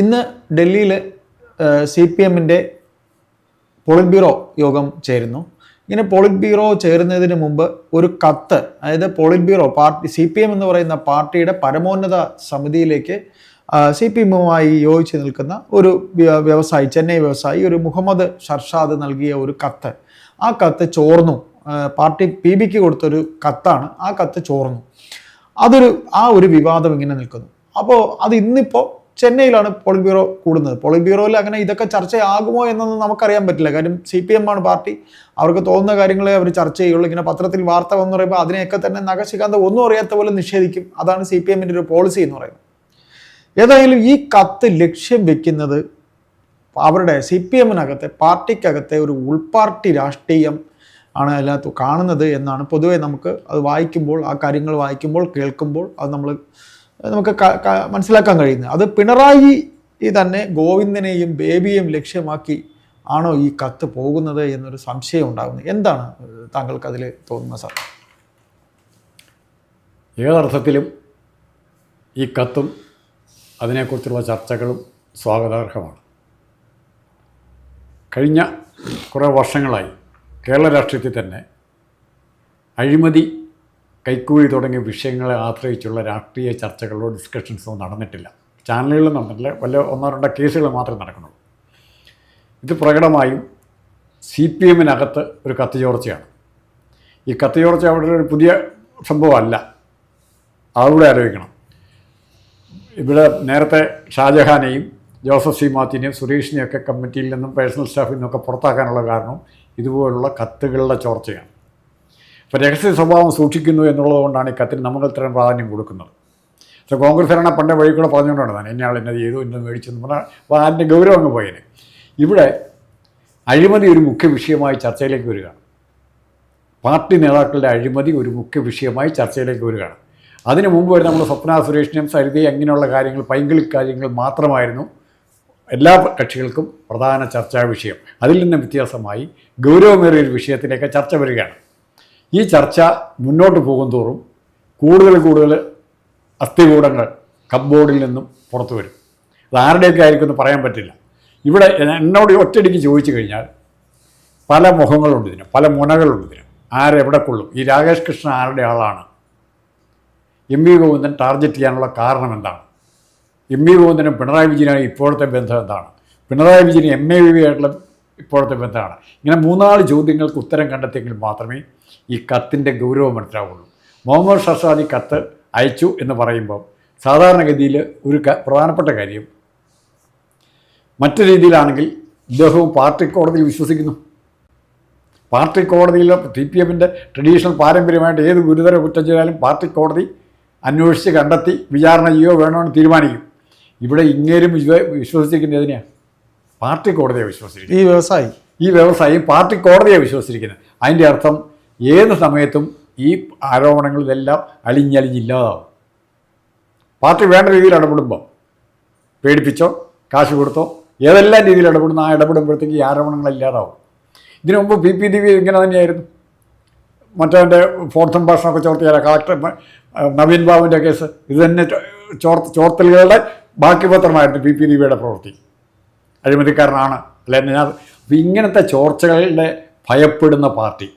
ഇന്ന് ഡൽഹിയിൽ C P എമ്മിന്റെ പോളിറ്റ് ബ്യൂറോ യോഗം ചേരുന്നു. ഇങ്ങനെ പോളിറ്റ് ബ്യൂറോ ചേരുന്നതിന് മുമ്പ് ഒരു കത്ത് അതായത് polit bureau party C P M എന്ന് പറയുന്ന പാർട്ടിയുടെ പരമോന്നത സമിതിയിലേക്ക് സി പി എമ്മുമായി യോജിച്ച് നിൽക്കുന്ന ഒരു വ്യവസായി ചെന്നൈ വ്യവസായി ഒരു മുഹമ്മദ് ഷർഷാദ് നൽകിയ ഒരു കത്ത്. ആ കത്ത് ചോർന്നു. പാർട്ടി പി ബിക്ക് കൊടുത്തൊരു കത്താണ്. ആ കത്ത് ചോർന്നു. അതൊരു ആ ഒരു വിവാദം ഇങ്ങനെ നിൽക്കുന്നു. അപ്പോൾ അത് ഇന്നിപ്പോൾ ചെന്നൈയിലാണ് പോളിറ്റ് ബ്യൂറോ കൂടുന്നത്. പോളിറ്റ് ബ്യൂറോയിൽ അങ്ങനെ ഇതൊക്കെ ചർച്ചയാകുമോ എന്നൊന്നും നമുക്കറിയാൻ പറ്റില്ല. കാര്യം സി പി എം ആണ് പാർട്ടി. അവർക്ക് തോന്നുന്ന കാര്യങ്ങളെ അവർ ചർച്ച ചെയ്യുള്ളൂ. ഇങ്ങനെ പത്രത്തിൽ വാർത്ത വന്നു പറയുമ്പോൾ അതിനെയൊക്കെ തന്നെ നഖശികാന്ത ഒന്നും അറിയാത്ത പോലെ നിഷേധിക്കും. അതാണ് സി പി എമ്മിന്റെ ഒരു പോളിസി എന്ന് പറയുന്നത്. ഏതായാലും ഈ കത്ത് ലക്ഷ്യം വെക്കുന്നത് അവരുടെ സി പി എമ്മിനകത്തെ പാർട്ടിക്കകത്തെ ഒരു ഉൾപാർട്ടി രാഷ്ട്രീയം ആണ് അതിനകത്ത് കാണുന്നത് എന്നാണ് പൊതുവേ നമുക്ക് അത് വായിക്കുമ്പോൾ ആ കാര്യങ്ങൾ വായിക്കുമ്പോൾ കേൾക്കുമ്പോൾ അത് നമ്മൾ നമുക്ക് മനസ്സിലാക്കാൻ കഴിയുന്നത്. അത് പിണറായി തന്നെ ഗോവിന്ദനെയും ബേബിയെയും ലക്ഷ്യമാക്കി ആണോ ഈ കത്ത് പോകുന്നത് എന്നൊരു സംശയം ഉണ്ടാകുന്നത് എന്താണ് താങ്കൾക്ക് അതിൽ തോന്നുന്നത് സാർ? ഏതർത്ഥത്തിലും ഈ കത്തും അതിനെക്കുറിച്ചുള്ള ചർച്ചകളും സ്വാഗതാർഹമാണ്. കഴിഞ്ഞ കുറേ വർഷങ്ങളായി കേരള രാഷ്ട്രീയത്തിൽ തന്നെ അഴിമതി കൈക്കൂലി തുടങ്ങിയ വിഷയങ്ങളെ ആശ്രയിച്ചുള്ള രാഷ്ട്രീയ ചർച്ചകളോ ഡിസ്കഷൻസോ നടന്നിട്ടില്ല. ചാനലുകളിൽ നടന്നിട്ടില്ല. വല്ല ഒന്നോ രണ്ടോ കേസുകൾ മാത്രമേ നടക്കുന്നുള്ളൂ. ഇത് പ്രകടമായും സി പി എമ്മിനകത്ത് ഒരു കത്ത് ചോർച്ചയാണ് ഈ കത്ത് ചോർച്ച അവിടെ ഒരു പുതിയ സംഭവമല്ല. അതുകൂടെ ആലോചിക്കണം. ഇവിടെ നേരത്തെ ഷാജഹാനെയും ജോസഫ് സി മാത്തിനെയും സുരേഷിനെയൊക്കെ കമ്മിറ്റിയിൽ നിന്നും പേഴ്സണൽ സ്റ്റാഫിൽ നിന്നൊക്കെ പുറത്താക്കാനുള്ള കാരണം ഇതുപോലുള്ള കത്തുകളുടെ ചോർച്ചയാണ്. അപ്പോൾ രഹസ്യ സ്വഭാവം സൂക്ഷിക്കുന്നു എന്നുള്ളതുകൊണ്ടാണ് ഈ കത്തിന് നമ്മൾ ഇത്രയും പ്രാധാന്യം കൊടുക്കുന്നത്. പക്ഷേ ഭരണ പണ്ടേ വഴിക്കൂടെ കൂടെ പറഞ്ഞുകൊണ്ടാണ് ഞാൻ ആൾ എന്നത് ചെയ്തു എന്നെ മേടിച്ചു എന്ന് പറഞ്ഞാൽ അപ്പോൾ അതിന്റെ ഗൗരവം അങ്ങ് പോയേനെ. ഇവിടെ അഴിമതി ഒരു മുഖ്യ വിഷയമായി ചർച്ചയിലേക്ക് വരികയാണ്. പാർട്ടി നേതാക്കളുടെ അഴിമതി ഒരു മുഖ്യ വിഷയമായി ചർച്ചയിലേക്ക് വരികയാണ്. അതിനു മുമ്പ് വരെ നമ്മൾ സ്വപ്ന സുരേഷിനെയും സരിതയും അങ്ങനെയുള്ള കാര്യങ്ങൾ പൈങ്കിളി കാര്യങ്ങൾ മാത്രമായിരുന്നു എല്ലാ കക്ഷികൾക്കും പ്രധാന ചർച്ചാ വിഷയം. അതിൽ നിന്ന് വ്യത്യാസമായി ഗൗരവമേറിയ ഒരു വിഷയത്തിലേക്ക് ചർച്ച വരികയാണ്. ഈ ചർച്ച മുന്നോട്ട് പോകും തോറും കൂടുതൽ കൂടുതൽ അസ്ഥികൂടങ്ങൾ കബോർഡിൽ നിന്നും പുറത്തു വരും. അത് ആരുടെയൊക്കെ ആയിരിക്കും എന്ന് പറയാൻ പറ്റില്ല. ഇവിടെ എന്നോട് ഒറ്റയടിക്ക് ചോദിച്ചു കഴിഞ്ഞാൽ പല മുഖങ്ങളുണ്ട് ഇതിന് പല മുനകളുണ്ട് ഇതിന്. ആരെവിടെ കൊള്ളും? ഈ രാകേഷ് കൃഷ്ണൻ ആരുടെ ആളാണ്? എം വി ഗോവിന്ദൻ ടാർഗറ്റ് ചെയ്യാനുള്ള കാരണം എന്താണ്? എം വി ഗോവിന്ദനും പിണറായി വിജയനായി ഇപ്പോഴത്തെ ബന്ധം എന്താണ്? Pinarayi Vijayan M A V ആയിട്ടുള്ള ഇപ്പോഴത്തെ ബന്ധമാണ്. ഇങ്ങനെ മൂന്നാൽ ചോദ്യങ്ങൾക്ക് ഉത്തരം കണ്ടെത്തിയെങ്കിൽ മാത്രമേ ഈ കത്തിന്റെ ഗൗരവം മനസ്സിലാവുള്ളൂ. മുഹമ്മദ് ഷർഷാദ് കത്ത് അയച്ചു എന്ന് പറയുമ്പോൾ സാധാരണഗതിയിൽ ഒരു പ്രധാനപ്പെട്ട കാര്യം മറ്റു രീതിയിലാണെങ്കിൽ ഇദ്ദേഹവും പാർട്ടി കോടതിയിൽ വിശ്വസിക്കുന്നു. പാർട്ടി കോടതിയിൽ സി പി എമ്മിന്റെ ട്രഡീഷണൽ പാരമ്പര്യമായിട്ട് ഏത് ഗുരുതര കുറ്റം ചെയ്താലും പാർട്ടി കോടതി അന്വേഷിച്ച് കണ്ടെത്തി വിചാരണ ചെയ്യുകയോ വേണമെന്ന് തീരുമാനിക്കും. ഇവിടെ ഇങ്ങേരും വിശ്വ- വിശ്വസിച്ചിരിക്കുന്നത് എതിനെയാണ് പാർട്ടി കോടതിയെ വിശ്വസിച്ചിരിക്കുന്നത് ഈ വ്യവസായി. ഈ വ്യവസായി പാർട്ടി കോടതിയെ വിശ്വസിച്ചിരിക്കുന്നത് അതിന്റെ അർത്ഥം ഏത് സമയത്തും ഈ ആരോപണങ്ങളിലെല്ലാം അലിഞ്ഞലിഞ്ഞില്ലാതാവും. പാർട്ടി വേണ്ട രീതിയിൽ ഇടപെടുമ്പോൾ പേടിപ്പിച്ചോ കാശ് കൊടുത്തോ ഏതെല്ലാം രീതിയിൽ ഇടപെടുന്ന ആ ഇടപെടുമ്പോഴത്തേക്ക് ഈ ആരോപണങ്ങൾ ഇല്ലാതാവും. ഇതിനു മുമ്പ് പി പി ദിവ്യ ഇങ്ങനെ തന്നെയായിരുന്നു. മറ്റവന്റെ ഫോർത്ത് സംഭാഷണമൊക്കെ ചോർത്തിയാല കളക്ടർ നവീൻ ബാബുവിന്റെ കേസ് ഇത് തന്നെ ചോർത്ത് ചോർ ചോർത്തലുകളുടെ ബാക്കി പത്രമായിരുന്നു പി പി ദിവ്യയുടെ പ്രവൃത്തി. അഴിമതിക്കാരനാണ്. അല്ലെ അപ്പം ഇങ്ങനത്തെ ചോർച്ചകളുടെ ഭയപ്പെടുന്ന പാർട്ടി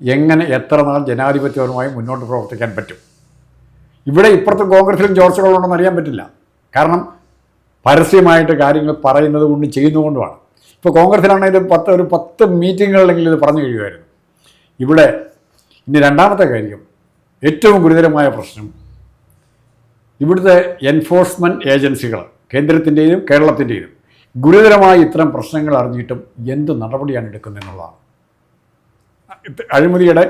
എങ്ങനെ എത്ര നാൾ ജനാധിപത്യപരമായി മുന്നോട്ട് പ്രവർത്തിക്കാൻ പറ്റും? ഇവിടെ ഇപ്പുറത്ത് കോൺഗ്രസിലും ചോർച്ചകളുണ്ടെന്ന് അറിയാൻ പറ്റില്ല. കാരണം പരസ്യമായിട്ട് കാര്യങ്ങൾ പറയുന്നത് കൊണ്ടും ചെയ്യുന്നതുകൊണ്ടുമാണ് ഇപ്പോൾ കോൺഗ്രസിലാണെങ്കിൽ പത്ത് ഒരു പത്ത് മീറ്റിങ്ങുകളിലെങ്കിലും ഇത് പറഞ്ഞു കഴിയുമായിരുന്നു. ഇവിടെ ഇനി രണ്ടാമത്തെ കാര്യം ഏറ്റവും ഗുരുതരമായ പ്രശ്നം ഇവിടുത്തെ എൻഫോഴ്സ്മെന്റ് ഏജൻസികൾ കേന്ദ്രത്തിന്റെയും കേരളത്തിന്റെയും ഗുരുതരമായ ഇത്തരം പ്രശ്നങ്ങൾ അറിഞ്ഞിട്ടും എന്ത് നടപടിയാണ് എടുക്കുന്നത് എന്നുള്ളതാണ് ഇത് അഴിമതിയുടെ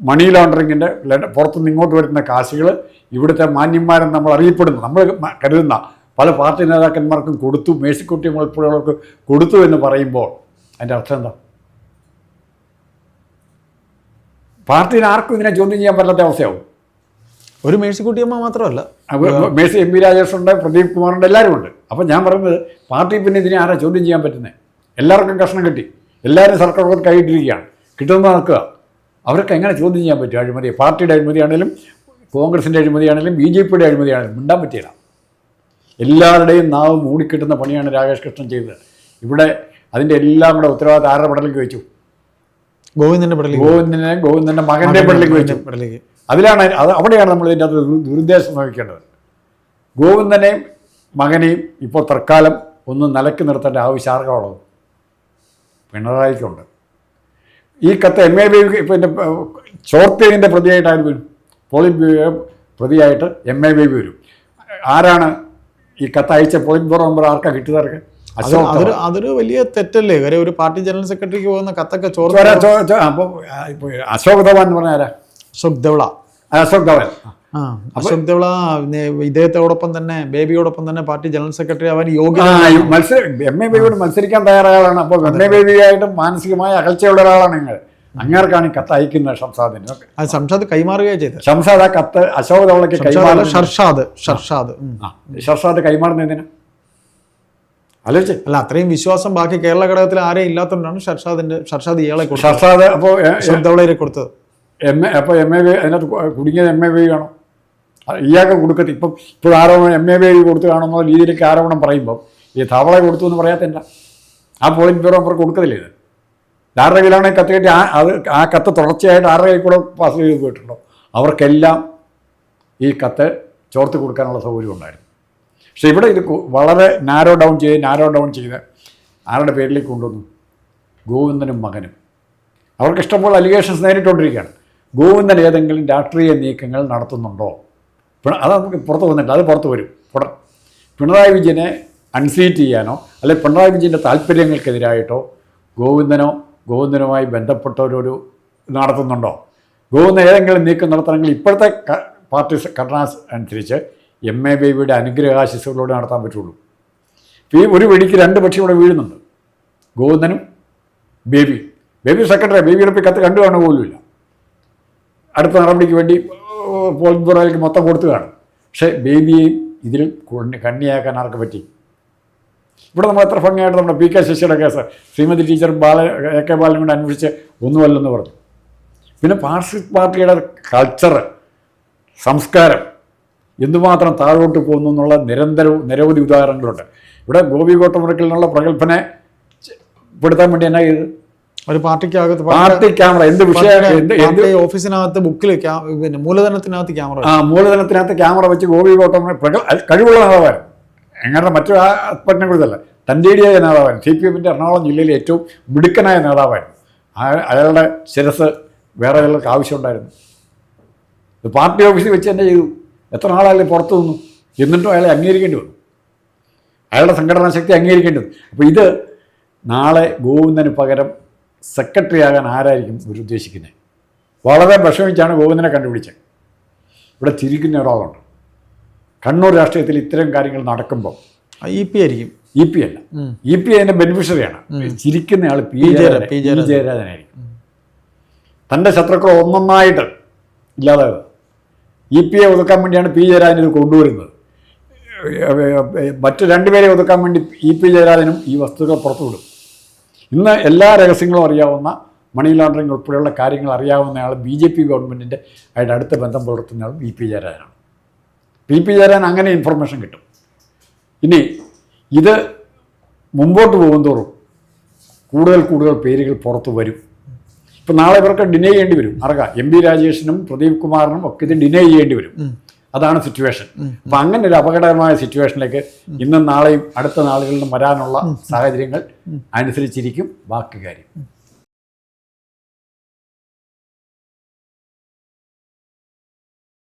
മണി ലോണ്ടറിങ്ങിന്റെ പുറത്തുനിന്ന് ഇങ്ങോട്ട് വരുന്ന കാശുകൾ ഇവിടുത്തെ മാന്യന്മാരെന്ന് നമ്മൾ അറിയപ്പെടുന്നു. നമ്മൾ കരുതുന്ന പല പാർട്ടി നേതാക്കന്മാർക്കും കൊടുത്തു മേഴ്സിക്കുട്ടി ഉൾപ്പെടെയുള്ളവർക്ക് കൊടുത്തു എന്ന് പറയുമ്പോൾ അതിന്റെ അർത്ഥം എന്താ? പാർട്ടിയിൽ ആർക്കും ഇതിനെ ചോദ്യം ചെയ്യാൻ പറ്റാത്ത അവസ്ഥയാവും. ഒരു മേഴ്സിക്കുട്ടിയമ്മ മാത്രമല്ല. മേഴ്സി എം പി രാജേഷുണ്ട് പ്രദീപ് കുമാറുണ്ട് എല്ലാവരും ഉണ്ട് അപ്പം ഞാൻ പറയുന്നത് പാർട്ടി പിന്നെ ഇതിനെ ആരാ ചോദ്യം ചെയ്യാൻ പറ്റുന്നത് എല്ലാവർക്കും കഷ്ണം കിട്ടി. എല്ലാവരും സർക്കാർ കൈയിട്ടിരിക്കുകയാണ്. കിട്ടുന്ന നടക്കുക. അവർക്ക് എങ്ങനെ ചോദ്യം ചെയ്യാൻ പറ്റും? അഴിമതി. പാർട്ടിയുടെ അഴിമതിയാണെങ്കിലും കോൺഗ്രസിന്റെ അഴിമതിയാണെങ്കിലും ബി ജെ പിയുടെ അഴിമതിയാണെങ്കിലും മിണ്ടാൻ പറ്റിയില്ല എല്ലാവരുടെയും നാവ് മൂടിക്കിട്ടുന്ന പണിയാണ് രാകേഷ് കൃഷ്ണൻ ചെയ്തത്. ഇവിടെ അതിന്റെ എല്ലാം കൂടെ ഉത്തരവാദിത്തം ആരുടെ പടലേക്ക് വെച്ചു? ഗോവിന്ദന്റെ പടലേക്ക് ഗോവിന്ദനെ ഗോവിന്ദന്റെ മകന്റെ പടലേക്ക് വെച്ചു. പടലേക്ക് അതിലാണ് അത് അവിടെയാണ് നമ്മൾ ഇതിന്റെ അകത്ത് ദുരുദ്ദേശം വഹിക്കേണ്ടത്. ഗോവിന്ദനെയും മകനെയും ഇപ്പോൾ തൽക്കാലം ഒന്ന് നിലയ്ക്ക് നിർത്തേണ്ട ആവശ്യം ആർക്കാണുള്ളത്? പിണറായിക്കുണ്ട്. ഈ കത്ത് എം എ ബി പിന്നെ പ്രതിയായിട്ട് പ്രതിയായിട്ടാണ് വരും? പോളിറ്റ് ബ്യൂറോ പ്രതിയായിട്ട് എം എ ബി വരും. ആരാണ് ഈ കത്ത് അയച്ച പോളിറ്റ് ബ്യൂറോ മെമ്പർ ആർക്കാ കിട്ടിയതർക്ക് അത് അതൊരു അതൊരു വലിയ തെറ്റല്ലേ? കാര്യം ഒരു പാർട്ടി ജനറൽ സെക്രട്ടറിക്ക് പോകുന്ന കത്തൊക്കെ ചോർത്ത് അപ്പോൾ അശോക് ധവാൻ എന്ന് പറഞ്ഞാൽ ആരാ? അശോക് ധവള. അശോക് ധവാൻ ആ അശോക് ധവള ഇദ്ദേഹത്തോടൊപ്പം തന്നെ ബേബിയോടൊപ്പം തന്നെ പാർട്ടി ജനറൽ സെക്രട്ടറി അവൻ യോഗ്യ മത്സര എം എ ബേബിയോട് മത്സരിക്കാൻ തയ്യാറായാണ് അപ്പോൾ എം എ ബേബിയായിട്ട് മാനസികമായ അകൽച്ചയുള്ള ഒരാളാണ് നിങ്ങൾ. അങ്ങേർക്കാണ് ഈ കത്ത് അയക്കുന്നത് ഷംസാദിന്. അത് സംഷാദ് കൈമാറുകയാണ് ചെയ്തത്. ഷംസാദ് ആ കത്ത് അശോക് ധവളയ്ക്ക് ഷർഷാദ് ഷർഷാദ്. ഷർഷാദ് കൈമാറുന്നതിന് ആലോചിച്ച്. അല്ല അത്രയും വിശ്വാസം ബാക്കി കേരള ഘടകത്തിൽ ആരെയും ഇല്ലാത്തതുകൊണ്ടാണ് ഷർഷാദിന്റെ ഷർഷാദ് ഇയാളെ കൊടുത്തത്. ഷർഷാദ് അപ്പോൾ ധവളയെ കൊടുത്തത്. എം എ അപ്പോൾ എം എ വി അതിനകത്ത് കുടുങ്ങിയത് എം എ വി ആണോ ഇയാൾക്ക് കൊടുക്കത്തി ഇപ്പം ഇപ്പോൾ ആരോപണം എം എ ബി കൊടുത്തു കാണുന്ന രീതിയിലേക്ക് ആരോപണം പറയുമ്പോൾ ഈ ധവള കൊടുത്തു എന്ന് പറയാത്തല്ല ആ പോളിംഗ് ബ്യൂറോ അവർക്ക് കൊടുക്കത്തില്ല ഇത്. ആരുടെ കയ്യിലാണ് കത്ത് കെട്ടി ആ അത് ആ കത്ത് തുടർച്ചയായിട്ട് ആരുടെ കയ്യിൽ കൂടെ പാസ് ചെയ്ത് പോയിട്ടുണ്ടോ? അവർക്കെല്ലാം ഈ കത്ത് ചോർത്ത് കൊടുക്കാനുള്ള സൗകര്യം ഉണ്ടായിരുന്നു. പക്ഷെ ഇവിടെ ഇത് വളരെ നാരോ ഡൗൺ ചെയ്ത് നാരോ ഡൗൺ ചെയ്ത് ആരുടെ പേരിലേക്ക് കൊണ്ടുവന്നു? ഗോവിന്ദനും മകനും. അവർക്ക് ഇഷ്ടംപോലെ അലിഗേഷൻസ് നേരിട്ടുകൊണ്ടിരിക്കുകയാണ്. ഗോവിന്ദൻ ഏതെങ്കിലും രാഷ്ട്രീയ നീക്കങ്ങൾ നടത്തുന്നുണ്ടോ? അത് നമുക്ക് പുറത്ത് വന്നിട്ട് അത് പുറത്ത് വരും. ഉടൻ പിണറായി വിജയനെ അൺസീറ്റ് ചെയ്യാനോ അല്ലെങ്കിൽ പിണറായി വിജയന്റെ താല്പര്യങ്ങൾക്കെതിരായിട്ടോ ഗോവിന്ദനോ ഗോവിന്ദനുമായി ബന്ധപ്പെട്ടവരൊരു നടത്തുന്നുണ്ടോ? ഗോവിന്ദൻ ഏതെങ്കിലും നീക്കം നടത്തണമെങ്കിൽ ഇപ്പോഴത്തെ പാർട്ടി ഘടന അനുസരിച്ച് എം എ ബേബിയുടെ അനുഗ്രഹാശിസുകളോട് നടത്താൻ പറ്റുള്ളൂ. ഈ ഒരു വെടിക്ക് രണ്ട് പക്ഷി ഇവിടെ വീഴുന്നുണ്ട്. ഗോവിന്ദനും ബേബി ബേബി സെക്രട്ടറി ബേബിയുടെ കത്ത് കണ്ടു കാണുക പോലുമില്ല. അടുത്ത നടപടിക്ക് വേണ്ടി പോളിറ്റ് ബ്യൂറോയിലേക്ക് മൊത്തം കൊടുത്തു കാണും പക്ഷേ ബേബിയെയും ഇതിൽ കൊണ്ണി- കണ്ണിയാക്കാൻ ആർക്ക് പറ്റി? ഇവിടെ നമ്മൾ എത്ര ഭംഗിയായിട്ട് നമ്മുടെ പി കെ ശശിയുടെ case Sreemathi teacher Bala A K ബാലനും കൂടെ അന്വേഷിച്ച് ഒന്നുമല്ലെന്ന് പറഞ്ഞു. പിന്നെ മാർക്സിസ്റ്റ് പാർട്ടിയുടെ കൾച്ചർ സംസ്കാരം എന്തുമാത്രം താഴോട്ട് പോകുന്നു എന്നുള്ള നിരന്തരവും നിരവധി ഉദാഹരണങ്ങളുണ്ട്. ഇവിടെ ഗോപി കോട്ടമുറക്കിൽ നിന്നുള്ള പ്രഗത്ഭനെ പെടുത്താൻ വേണ്ടി എന്നാ ചെയ്ത് ഒരു പാർട്ടിക്കകത്ത് പാർട്ടി ക്യാമറ എന്ത് വിഷയം? ഓഫീസിനകത്ത് ബുക്കിൽ പിന്നെ മൂലധനത്തിനകത്ത് ക്യാമറ ആ മൂലധനത്തിനകത്ത് ക്യാമറ വെച്ച് ഗോപി ഗോട്ടം കഴിവുള്ള നേതാവായിരുന്നു എങ്ങനെ മറ്റു ആത്മനെ കുറിച്ചല്ല. തന്റെടിയായ നേതാവായിരുന്നു സി പി എമ്മിന്റെ എറണാകുളം ജില്ലയിലെ ഏറ്റവും മിടുക്കനായ നേതാവായിരുന്നു അയാളുടെ ശിരസ് വേറെ ആളുകൾക്ക് ആവശ്യമുണ്ടായിരുന്നു. ഇത് പാർട്ടി ഓഫീസിൽ വെച്ച് തന്നെ ചെയ്തു. എത്ര നാളായാലും പുറത്തു നിന്നു. എന്നിട്ടും അയാളെ അംഗീകരിക്കേണ്ടി വന്നു. അയാളുടെ സംഘടനാ ശക്തി അംഗീകരിക്കേണ്ടി വന്നു. അപ്പോൾ ഇത് നാളെ ഗോവിന്ദന് പകരം സെക്രട്ടറി ആകാൻ ആരായിരിക്കും ഇവരുദ്ദേശിക്കുന്നത് വളരെ വിഷമിച്ചാണ് ഗോവിന്ദനെ കണ്ടുപിടിച്ചത്. ഇവിടെ ചിരിക്കുന്ന ഒരാളുണ്ട്. കണ്ണൂർ രാഷ്ട്രീയത്തിൽ ഇത്തരം കാര്യങ്ങൾ നടക്കുമ്പോൾ ഇ പി ആയിരിക്കും. ഇ പി അല്ല. ഇ പി അതിന്റെ ബെനിഫിഷ്യറിയാണ്. ചിരിക്കുന്ന ആൾ പി പി ജയരാജനായിരിക്കും. തന്റെ ശത്രുക്കൾ ഒന്നൊന്നായിട്ട് ഇല്ലാതെ ഇ പി എ ഒതുക്കാൻ വേണ്ടിയാണ് പി ജയരാജൻ ഇത് കൊണ്ടുവരുന്നത്. മറ്റു രണ്ടുപേരെ ഒതുക്കാൻ വേണ്ടി ഇ പി ജയരാജനും ഈ വസ്തുക്കൾ പുറത്തുവിടും. ഇന്ന് എല്ലാ രഹസ്യങ്ങളും അറിയാവുന്ന മണി ലോണ്ടറിങ് ഉൾപ്പെടെയുള്ള കാര്യങ്ങൾ അറിയാവുന്നയാൾ ബി ജെ പി ഗവൺമെന്റിന്റെ അയാളുടെ അടുത്ത ബന്ധം പുലർത്തുന്നയാൾ വി പി ജയരാജനാണ്. പി പി ജയരാജൻ അങ്ങനെ ഇൻഫർമേഷൻ കിട്ടും. ഇനി ഇത് മുമ്പോട്ട് പോകുന്തോറും കൂടുതൽ കൂടുതൽ പേരുകൾ പുറത്തു വരും. ഇപ്പം നാളെ ഇവർക്ക് ഡിനൈ ചെയ്യേണ്ടി വരും. ആർക്കാ? എം ബി രാജേഷിനും പ്രദീപ് കുമാറിനും ഒക്കെ ഇത് ഡിനൈ ചെയ്യേണ്ടി വരും. അതാണ് സിറ്റുവേഷൻ അപ്പം അങ്ങനെ ഒരു അപകടകരമായ സിറ്റുവേഷനിലേക്ക് ഇന്നും നാളെയും അടുത്ത നാളുകളിലും വരാനുള്ള സാഹചര്യങ്ങൾ അനുസരിച്ചിരിക്കും ബാക്കി കാര്യം.